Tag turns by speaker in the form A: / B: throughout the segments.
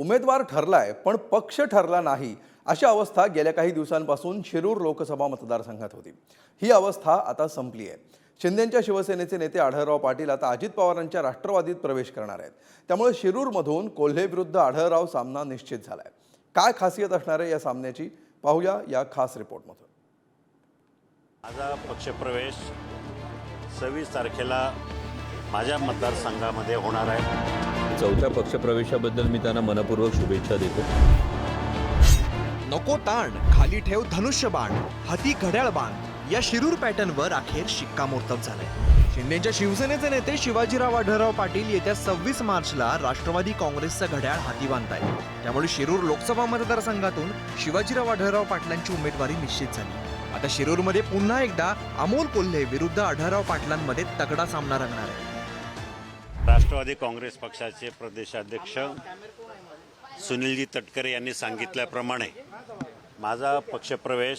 A: उमेदवार ठरलाय पण पक्ष ठरला नाही अशी अवस्था गेल्या काही दिवसांपासून शिरूर लोकसभा मतदारसंघात होती. ही अवस्था आता संपली आहे. शिंदेच्या शिवसेनेचे नेते आढळराव पाटील आता अजित पवारांच्या राष्ट्रवादीत प्रवेश करणार आहेत. त्यामुळे शिरूरमधून कोल्हेविरुद्ध आढळराव सामना निश्चित झालाय. काय खासियत असणार आहे या सामन्याची? पाहूया या खास रिपोर्टमधून.
B: माझा पक्षप्रवेश सव्वीस तारखेला माझ्या मतदारसंघामध्ये होणार आहे.
C: चौथ्या पक्षप्रवेशाबद्दल मी त्यांना मनपूर्वक शुभेच्छा देतो.
D: नको ताण खाली ठेव धनुष्य बाण हाती घड्याळ बाण. या शिरूर पॅटर्नवर अखेर शिक्कामोर्तब झालंय. शिंदेच्या शिवसेनेचे नेते शिवाजीराव आढळराव पाटील येत्या सव्वीस मार्चला राष्ट्रवादी काँग्रेसचं घड्याळ हाती बांधताय त्यामुळे शिरूर लोकसभा मतदारसंघातून शिवाजीराव आढळराव पाटलांची उमेदवारी निश्चित झाली. आता शिरूरमध्ये पुन्हा एकदा अमोल कोल्हे विरुद्ध आढळराव पाटलांमध्ये तगडा सामना रंगणार आहे.
B: राष्ट्रवादी काँग्रेस पक्षाचे प्रदेशाध्यक्ष सुनीलजी तटकरे यांनी सांगितल्याप्रमाणे माझा पक्षप्रवेश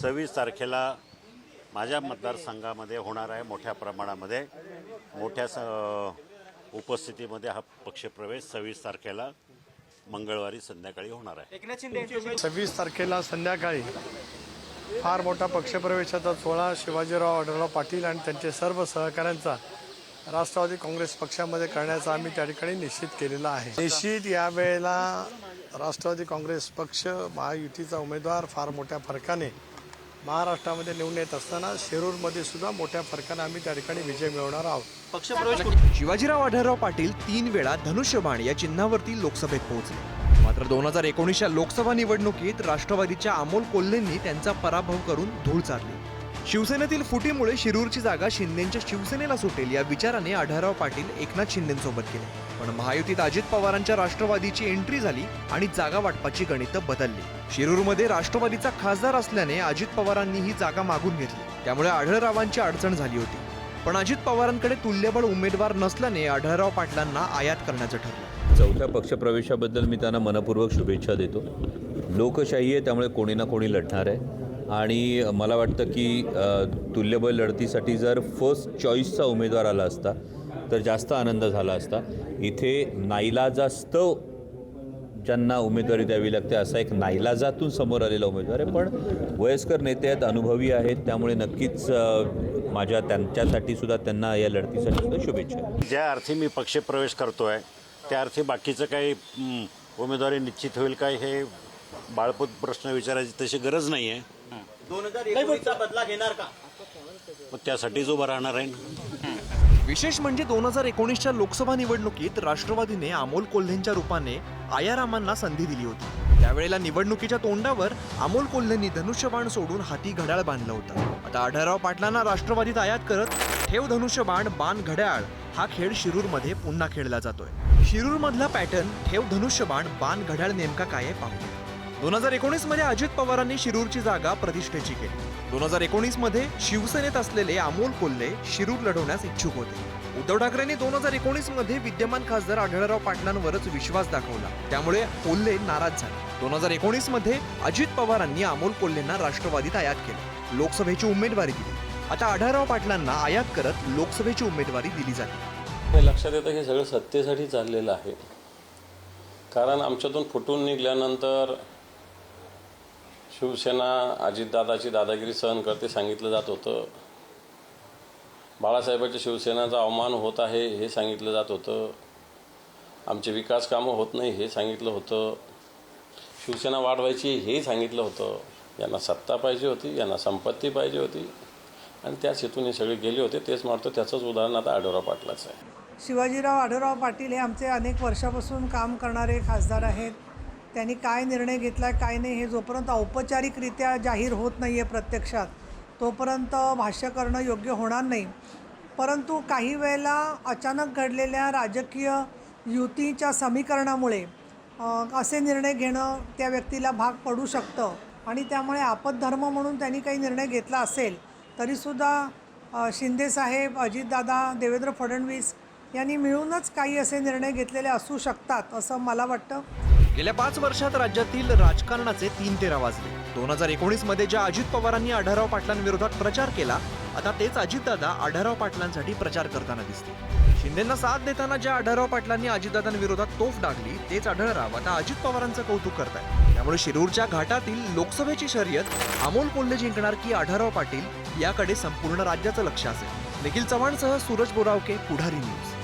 B: सव्वीस तारखेला माझ्या मतदारसंघामध्ये होणार आहे मोठ्या प्रमाणामध्ये. मोठ्या स- उपस्थितीमध्ये हा पक्षप्रवेश सव्वीस तारखेला मंगळवारी संध्याकाळी होणार आहे.
E: सव्वीस तारखेला संध्याकाळी फार मोठा पक्षप्रवेशाचा सोहळा शिवाजीराव आढळराव पाटील आणि त्यांचे सर्व सहकाऱ्यांचा राष्ट्रवादी काँग्रेस पक्षामध्ये करण्याचा आम्ही त्या ठिकाणी निश्चित केलेला आहे. निश्चित यावेळेला राष्ट्रवादी काँग्रेस पक्ष महायुतीचा उमेदवार फार मोठ्या फरकाने महाराष्ट्रामध्ये निवडून येत असताना शिरूरमध्ये सुद्धा मोठ्या फरकाने आम्ही त्या ठिकाणी विजय मिळवणार आहोत.
D: शिवाजीराव आढळराव पाटील तीन वेळा धनुष्यबाण या चिन्हावरती लोकसभेत पोहोचले. मात्र दोन हजार एकोणीसच्या लोकसभा निवडणुकीत राष्ट्रवादीच्या अमोल कोल्हेंनी त्यांचा पराभव करून धूळ चारली. शिवसेनेतील फुटीमुळे शिरूरची जागा शिंदेच्या शिवसेनेला सुटेल या विचाराने आढळराव पाटील एकनाथ शिंदेसोबत गेले. पण महायुतीत अजित पवारांच्या राष्ट्रवादीची एंट्री झाली आणि जागा वाटपाची गणितं बदलली. शिरूरमध्ये राष्ट्रवादीचा खासदार असल्याने अजित पवारांनी ही जागा मागून घेतली. त्यामुळे आढळरावांची अडचण झाली होती. पण अजित पवारांकडे तुल्यबळ उमेदवार नसल्याने आढळराव पाटलांना आयात करण्याचं ठरलं.
C: चौथ्या पक्षप्रवेशाबद्दल मी त्यांना मनपूर्वक शुभेच्छा देतो. लोकशाही आहे त्यामुळे कोणी ना कोणी लढणार आहे. आणि मला वाटतं की तुल्यबळ लढतीसाठी जर फर्स्ट चॉईसचा उमेदवार आला असता तर जास्त आनंद झाला असता. इथे नाईलाजास्तव ज्यांना उमेदवारी द्यावी लागते असा एक नाईलाजातून समोर आलेला उमेदवार आहे. पण वयस्कर नेते आहेत अनुभवी आहेत त्यामुळे नक्कीच माझ्या त्यांच्यासाठी सुद्धा त्यांना या लढतीसाठी सुद्धा शुभेच्छा.
B: ज्या अर्थी मी पक्षप्रवेश आहे त्या अर्थी बाकीचं काही उमेदवारी निश्चित होईल काय हे बाळपूत प्रश्न विचारायची तशी गरज नाही आहे मग त्यासाठीच उभं राहणार आहे ना.
D: विशेष म्हणजे दोन हजार एकोणीसच्या लोकसभा निवडणुकीत राष्ट्रवादीने अमोल कोल्हेंच्या रूपाने आयारामांना संधी दिली होती. त्यावेळेला निवडणुकीच्या तोंडावर अमोल कोल्हेंनी धनुष्यबाण सोडून हाती घड्याळ बांधलं होतं. आता आढळराव पाटलांना राष्ट्रवादीत आयात करत ठेव धनुष्यबाण बाण घड्याळ हा खेळ शिरूरमध्ये पुन्हा खेळला जातोय. शिरूरमधला पॅटर्न ठेव धनुष्यबाण बाण घड्याळ नेमका काय आहे पाहूया. दोन हजार एकोणीसमध्ये अजित पवारांनी शिरूरची जागा प्रतिष्ठेची केली. दोन हजार एकोणीसमध्ये शिवसेनेत असलेले अमोल कोल्हे शिरूर लढवण्यास इच्छुक होते. उद्धव ठाकरेंनी दोन हजार एकोणीसमध्ये विद्यमान खासदार आढळराव पाटलांवरच विश्वास दाखवला. त्यामुळे कोल्हे नाराज झाले. दोन हजार एकोणीसमध्ये अजित पवारांनी अमोल कोल्हेंना राष्ट्रवादीत आयात केले. लोकसभेची उमेदवारी दिली. आता आढळराव पाटलांना आयात करत लोकसभेची उमेदवारी दिली जाते.
F: हे लक्षात येतं हे सगळं सत्तेसाठी चाललेलं आहे. कारण आमच्यातून फुटून निघाल्यानंतर शिवसेना अजितदादाची दादागिरी सहन करते सांगितलं जात होतं. बाळासाहेबांच्या शिवसेनेचा अवमान होत आहे हे सांगितलं जात होतं. आमचे विकास कामं होत नाही हे सांगितलं होतं. शिवसेना वाढवायची हे सांगितलं होतं. यांना सत्ता पाहिजे होती यांना संपत्ती पाहिजे होती. आणि त्याच हेतून हे सगळे गेले होते तेच मारतो त्याचंच उदाहरण आता आढोराव पाटलाचं आहे.
G: शिवाजीराव आढोराव पाटील हे आमचे अनेक वर्षापासून काम करणारे खासदार आहेत. त्यांनी काय निर्णय घेतला आहे काय नाही हे जोपर्यंत औपचारिकरित्या जाहीर होत नाही आहे प्रत्यक्षात तोपर्यंत भाष्य करणं योग्य होणार नाही. परंतु काही वेळेला अचानक घडलेल्या राजकीय युतीच्या समीकरणामुळे असे निर्णय घेणं त्या व्यक्तीला भाग पडू शकतं आणि त्यामुळे आपतधर्म म्हणून त्यांनी काही निर्णय घेतला असेल तरीसुद्धा शिंदेसाहेब अजितदादा देवेंद्र फडणवीस यांनी मिळूनच काही असे निर्णय घेतलेले असू शकतात असं मला वाटतं.
D: गेल्या पाच वर्षात राज्यातील राजकारणाचे तीन तेरा वाजले. दोन हजार एकोणीसमध्ये ज्या अजित पवारांनी आढळराव पाटलांविरोधात प्रचार केला आता तेच अजितदादा आढाराव पाटलांसाठी प्रचार करताना दिसते शिंदेना साथ देताना ज्या आढळराव पाटलांनी अजितदादांविरोधात तोफ डागली तेच आढळराव आता अजित पवारांचं कौतुक करताय त्यामुळे शिरूरच्या घाटातील लोकसभेची शर्यत अमोल कोल्हे जिंकणार की आढाराव पाटील याकडे संपूर्ण राज्याचं लक्ष असेल. निखिल चव्हाणसह सूरज बोरावके पुढारी न्यूज.